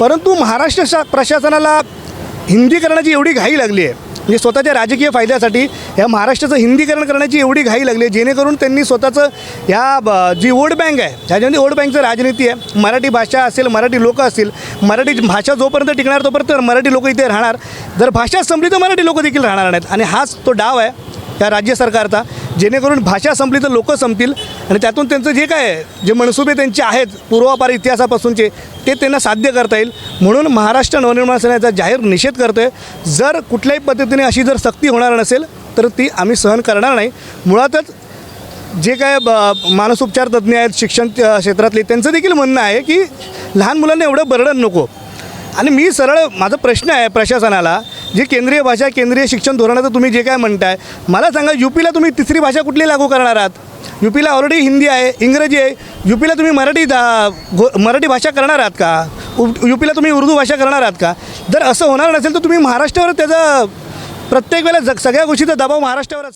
परंतु महाराष्ट्र शा प्रशासनाला हिंदी करण्याची एवढी घाई लागली आहे. म्हणजे स्वतःच्या राजकीय फायद्यासाठी ह्या महाराष्ट्राचं हिंदीकरण करण्याची एवढी घाई लागली आहे जेणेकरून त्यांनी स्वतःचं ह्या ब- जी वोट बँक आहे ह्याच्यामध्ये वोट बँकचं राजनीती आहे. मराठी भाषा असेल मराठी लोक असतील मराठी भाषा जोपर्यंत टिकणार तोपर्यंत मराठी लोक इथे राहणार. जर भाषा संपली तर मराठी लोक देखील राहणार नाहीत. आणि हाच तो डाव आहे या राज्य सरकारचा. जेणेकरून भाषा संपली तर लोक संपतील. आणि त्यातून त्यांचं जे काय जे मनसुबे त्यांचे आहेत पूर्वापार इतिहासापासूनचे ते त्यांना साध्य करता येईल. म्हणून महाराष्ट्र नवनिर्माण सेनेचा जाहीर निषेध करतो आहे जर कुठल्याही पद्धतीने अशी जर सक्ती होणार नसेल तर ती आम्ही सहन करणार नाही. मुळातच जे काय ब मानसोपचार तज्ज्ञ आहेत शिक्षण क्षेत्रातले त्यांचं देखील म्हणणं आहे की लहान मुलांना एवढं बर्डन नको. आणि मी सरळ माझा प्रश्न आहे प्रशासनाला जे केंद्रीय भाषा केंद्रीय शिक्षण धोरणाचं तुम्ही जे काय म्हणताय मला सांगा यू पीला तुम्ही तिसरी भाषा कुठली लागू करणार आहात? यू पीला ऑलरेडी हिंदी आहे इंग्रजी आहे यू पीला तुम्ही मराठी दा मराठी भाषा करणार आहात का? यू पीला तुम्ही उर्दू भाषा करणार आहात का? जर असं होणार नसेल तर तुम्ही महाराष्ट्रावर त्याचा प्रत्येक वेळेला जग सगळ्या गोष्टीचा दबाव महाराष्ट्रावर